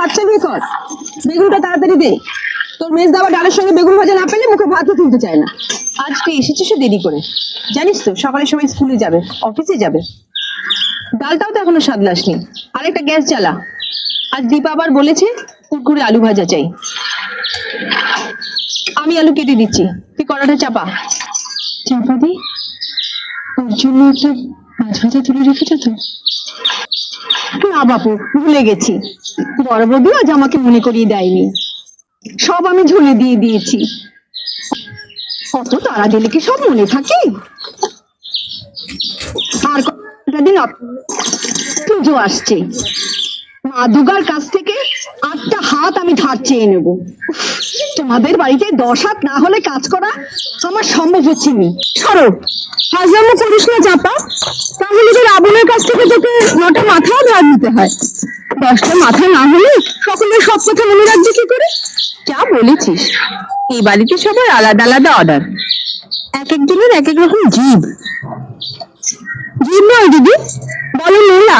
হাত চালিয়ে কর। বেগুনটা তাড়াতাড়ি দে। তোর মেজ দাবা ডালের সঙ্গে বেগুন ভাজা না পেলে মুখে ভাতও তুলতে চায় না। আজকে এসেছিস দেরি করে? জানিস তো, সকালের সময় স্কুলে যাবে অফিসে যাবে। ডালটাও তো এখনও স্বাদ লাসনি আরেকটা গ্যাস জ্বালা। আজ দীপা আবার বলেছে, কুরকুরে আলু ভাজা চাই। আমি আলু কেটে দিচ্ছি। তুই কড়াটা চাপা। চাপা দি? ওর জন্য একটা মাছ ভাজা তুলে রেখেছো তো? না বাপু, ভুলে গেছি। বড় বৌদি আজ আমাকে মনে করিয়ে দেয়নি। সব আমি ঝুলে দিয়ে দিয়েছি। অত তারা দিলে কি সব মনে থাকে? আর দিন পুজো আসছে। মা কাছ থেকে আটটা হাত আমি ধার চেয়ে নেব। তোমাদের বাড়িতে দশ হাত না হলে কাজ করা আমার সম্ভব হচ্ছে নি। সরো হাজামো করিস না চাপা। তাহলে তো রাবণের কাছ থেকে তোকে মাথায় ধার নিতে হয়। দশটা মাথা না হলে সকলের সব কথা মনে রাখবে কি করে? যা বলেছিস। এই বাড়িতে সবার আলাদা আলাদা অর্ডার এক একজনের এক এক রকম জীব। জীব নয় দিদি, বলো নোলা